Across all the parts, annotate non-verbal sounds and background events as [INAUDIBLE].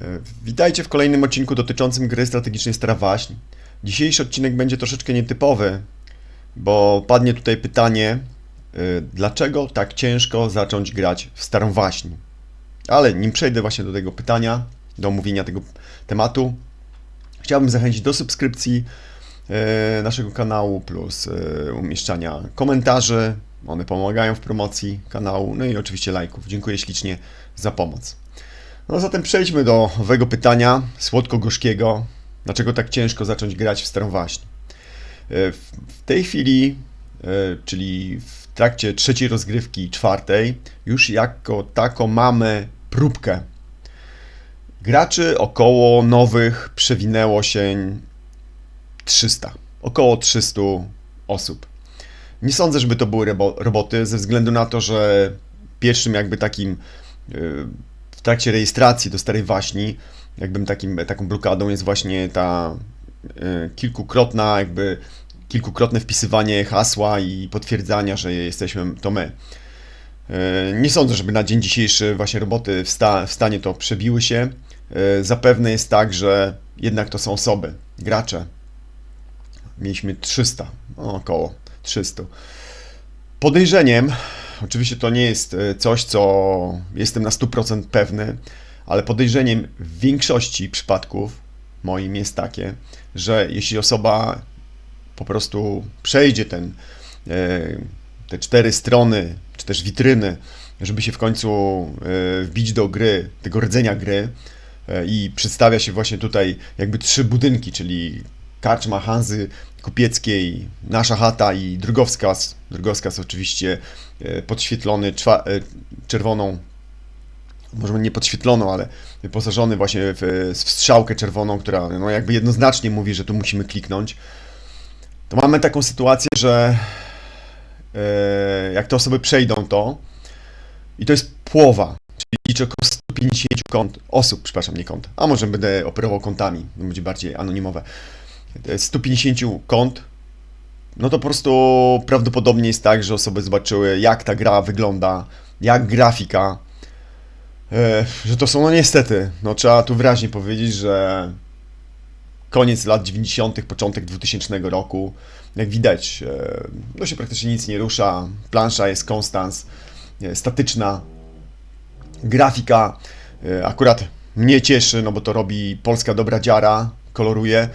E, Witajcie w kolejnym odcinku dotyczącym gry strategicznej Stara Waśń. Dzisiejszy odcinek będzie troszeczkę nietypowy, bo padnie tutaj pytanie, e, dlaczego tak ciężko zacząć grać w Starą Waśń? Ale nim przejdę właśnie do tego pytania, do omówienia tego tematu, chciałbym zachęcić do subskrypcji e, naszego kanału plus umieszczania komentarzy. One pomagają w promocji kanału, no i oczywiście lajków. Dziękuję ślicznie za pomoc. No zatem przejdźmy do owego pytania, słodko-gorzkiego. Dlaczego tak ciężko zacząć grać w Starą Waśń? E, W tej chwili, e, czyli w trakcie trzeciej rozgrywki, czwartej, już jako tako mamy próbkę. Graczy około nowych przewinęło się 300. Około 300 osób. Nie sądzę, żeby to były roboty, ze względu na to, że pierwszym jakby takim w trakcie rejestracji do Starej Waśni, jakbym takim, taką blokadą jest właśnie ta y, kilkukrotna jakby kilkukrotne wpisywanie hasła i potwierdzania, że jesteśmy to my. Y, Nie sądzę, żeby na dzień dzisiejszy właśnie roboty w, sta- w stanie to przebiły się. Y, Zapewne jest tak, że jednak to są osoby, gracze. Mieliśmy 300, no, około 300. Podejrzeniem, oczywiście to nie jest e, coś, co jestem na 100% pewny, ale podejrzeniem w większości przypadków moim jest takie, że jeśli osoba po prostu przejdzie ten, e, te cztery strony, czy też witryny, żeby się w końcu e, wbić do gry, tego rdzenia gry i przedstawia się właśnie tutaj jakby trzy budynki, czyli karczma Hanzy Kupieckiej, nasza chata i Drugowskaz. Drugowskaz oczywiście e, podświetlony e, czerwoną, może nie podświetloną, ale wyposażony właśnie w, w strzałkę czerwoną, która no jakby jednoznacznie mówi, że tu musimy kliknąć. To mamy taką sytuację, że e, jak te osoby przejdą to, i to jest połowa, czyli liczę około 150 kont, osób, przepraszam, nie kont, a może będę operował kontami, będzie bardziej anonimowe. 150 kont, no to po prostu prawdopodobnie jest tak, że osoby zobaczyły, jak ta gra wygląda, jak grafika, e, że to są, no niestety, no trzeba tu wyraźnie powiedzieć, że koniec lat 90., początek 2000 roku, jak widać, e, no się praktycznie nic nie rusza, plansza jest konstans, e, statyczna, grafika akurat mnie cieszy, no bo to robi polska dobra dziara, koloruje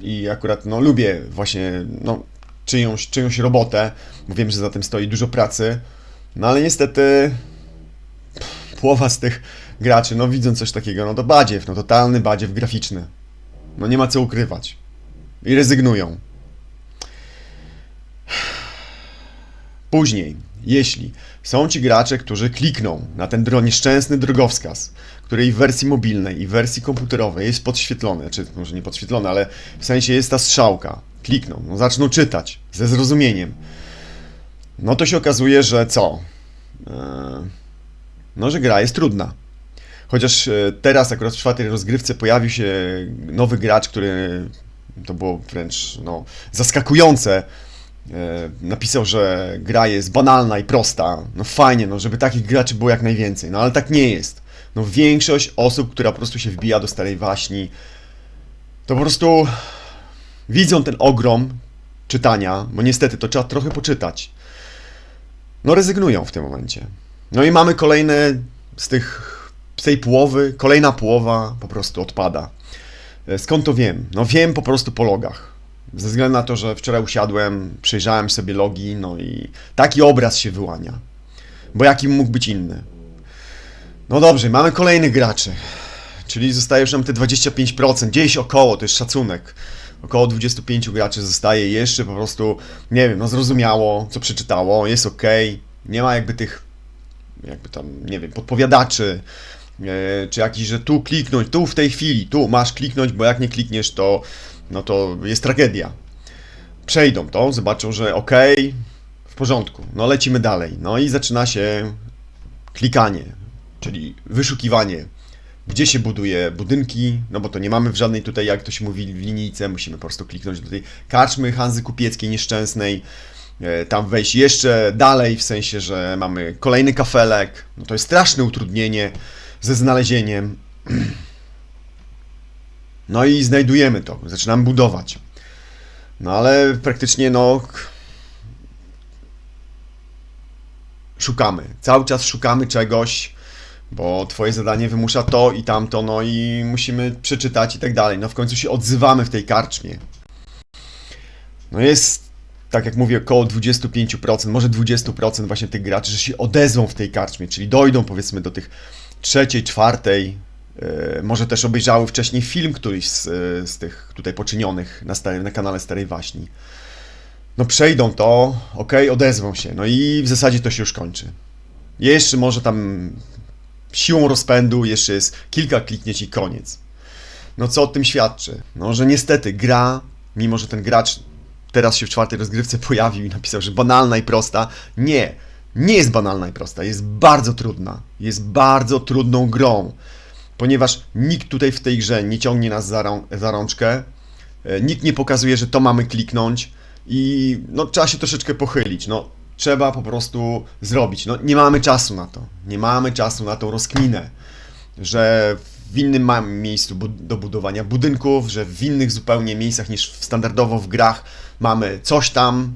i akurat no lubię właśnie no, czyjąś, czyjąś robotę, bo wiem, że za tym stoi dużo pracy, no ale niestety połowa z tych graczy, no widzą coś takiego, no to badziew, no totalny badziew graficzny. No nie ma co ukrywać. I rezygnują. Później, jeśli są ci gracze, którzy klikną na ten nieszczęsny drogowskaz, który i w wersji mobilnej, i w wersji komputerowej jest podświetlony, czy może nie podświetlony, ale w sensie jest ta strzałka, klikną, no zaczną czytać ze zrozumieniem, no to się okazuje, że co? Eee, no, że gra jest trudna. Chociaż e, teraz akurat w czwartej rozgrywce pojawił się nowy gracz, który to było wręcz no, zaskakujące. E, Napisał, że gra jest banalna i prosta. No fajnie, no żeby takich graczy było jak najwięcej. No ale tak nie jest. No większość osób, która po prostu się wbija do starej waśni, to po prostu widzą ten ogrom czytania, bo niestety to trzeba trochę poczytać. No rezygnują w tym momencie. No i mamy kolejne z tych, z tej połowy, kolejna połowa po prostu odpada. E, Skąd to wiem? No wiem po prostu po logach. Ze względu na to, że wczoraj usiadłem, przejrzałem sobie logi, no i taki obraz się wyłania. Bo jaki mógł być inny? No dobrze, mamy kolejnych graczy. Czyli zostaje już nam te 25%, gdzieś około, to jest szacunek. Około 25 graczy zostaje jeszcze po prostu, nie wiem, no zrozumiało, co przeczytało, jest ok, nie ma jakby tych, jakby tam, nie wiem, podpowiadaczy, e, czy jakiś, że tu kliknąć, tu w tej chwili, tu masz kliknąć, bo jak nie klikniesz, to, no to jest tragedia. Przejdą to, zobaczą, że ok, w porządku, no lecimy dalej. No i zaczyna się klikanie, czyli wyszukiwanie gdzie się buduje budynki, no bo to nie mamy w żadnej tutaj, jak to się mówi, linijce, musimy po prostu kliknąć do tej karczmy Hanzy Kupieckiej nieszczęsnej, e, tam wejść jeszcze dalej, w sensie, że mamy kolejny kafelek, no to jest straszne utrudnienie, ze znalezieniem. [CLEARS THROAT] No i znajdujemy to, zaczynamy budować. No ale praktycznie no szukamy. Cały czas szukamy czegoś, bo twoje zadanie wymusza to i tamto, no i musimy przeczytać i tak dalej. No w końcu się odzywamy w tej karczmie. No jest, tak jak mówię, około 25%, może 20% właśnie tych graczy, że się odezwą w tej karczmie, czyli dojdą powiedzmy do tych trzeciej, czwartej, może też obejrzały wcześniej film któryś z, e, z tych tutaj poczynionych na, stary, na kanale Starej Waśni. No przejdą to, ok, odezwą się, no i w zasadzie to się już kończy. Jeszcze może tam siłą rozpędu jeszcze jest kilka kliknięć i koniec. No co o tym świadczy? No, że niestety gra, mimo że ten gracz teraz się w czwartej rozgrywce pojawił i napisał, że banalna i prosta, nie, nie jest banalna i prosta, jest bardzo trudna. Jest bardzo trudną grą, ponieważ nikt tutaj w tej grze nie ciągnie nas za, rą- za rączkę, e, nikt nie pokazuje, że to mamy kliknąć i no trzeba się troszeczkę pochylić, no trzeba po prostu zrobić. No nie mamy czasu na to, nie mamy czasu na tą rozkminę, że w innym ma- miejscu do budowania budynków, że w innych zupełnie miejscach niż standardowo w grach mamy coś tam,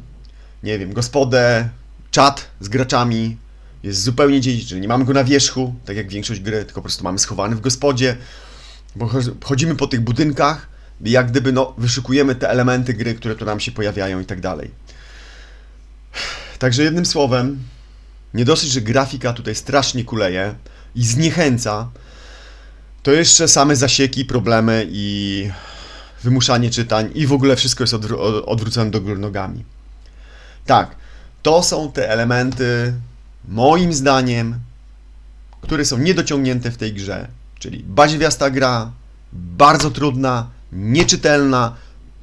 nie wiem, gospodę, czat z graczami, jest zupełnie gdzie indziej. Nie mamy go na wierzchu, tak jak większość gry, tylko po prostu mamy schowany w gospodzie, bo cho- chodzimy po tych budynkach, i jak gdyby no, wyszukujemy te elementy gry, które tu nam się pojawiają i tak dalej. Także jednym słowem, nie dosyć, że grafika tutaj strasznie kuleje i zniechęca, to jeszcze same zasieki, problemy i wymuszanie czytań i w ogóle wszystko jest odwró- od- odwrócone do góry nogami. Tak, to są te elementy, moim zdaniem, które są niedociągnięte w tej grze. Czyli baźwiasta gra, bardzo trudna, nieczytelna,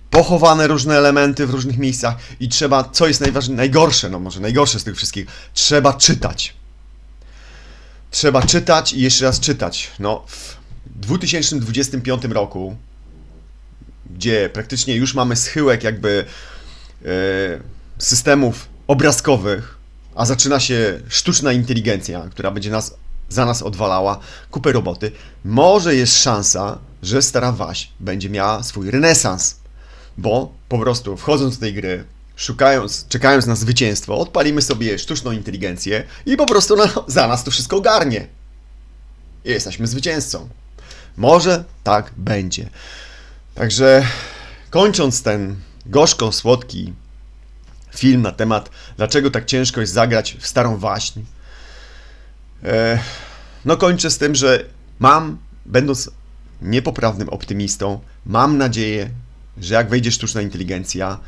pochowane różne elementy w różnych miejscach i trzeba, co jest najważniejsze, najgorsze, no może najgorsze z tych wszystkich, trzeba czytać. Trzeba czytać i jeszcze raz czytać. No, w 2025 roku, gdzie praktycznie już mamy schyłek jakby e, systemów obrazkowych, a zaczyna się sztuczna inteligencja, która będzie nas za nas odwalała kupę roboty, może jest szansa, że stara Waś będzie miała swój renesans. Bo po prostu wchodząc do tej gry, szukając, czekając na zwycięstwo, odpalimy sobie sztuczną inteligencję i po prostu no, za nas to wszystko ogarnie. I jesteśmy zwycięzcą. Może tak będzie. Także kończąc ten gorzko-słodki film na temat, dlaczego tak ciężko jest zagrać w starą waśń, e, no kończę z tym, że mam, będąc niepoprawnym optymistą, mam nadzieję, że jak wejdzie sztuczna inteligencja,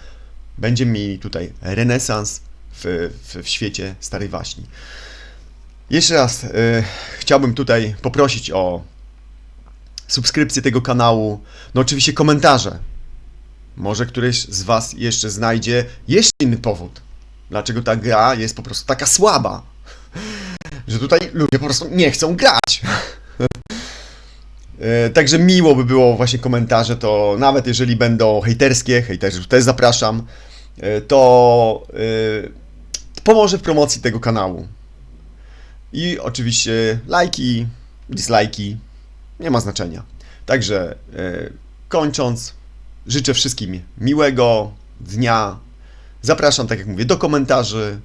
będziemy mieli tutaj renesans w, w, w świecie starej waśni. Jeszcze raz e, chciałbym tutaj poprosić o subskrypcję tego kanału, no oczywiście komentarze. Może któryś z Was jeszcze znajdzie jeszcze inny powód, dlaczego ta gra jest po prostu taka słaba, że tutaj ludzie po prostu nie chcą grać. E, Także miło by było właśnie komentarze, to nawet jeżeli będą hejterskie, hejterzy też zapraszam, e, to e, pomoże w promocji tego kanału. I oczywiście lajki, dislajki, nie ma znaczenia. Także kończąc, życzę wszystkim miłego dnia. Zapraszam, tak jak mówię, do komentarzy.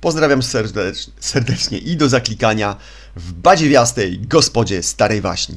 Pozdrawiam serdecz, serdecznie i do zaklikania w badziewiastej gospodzie Starej Waśni.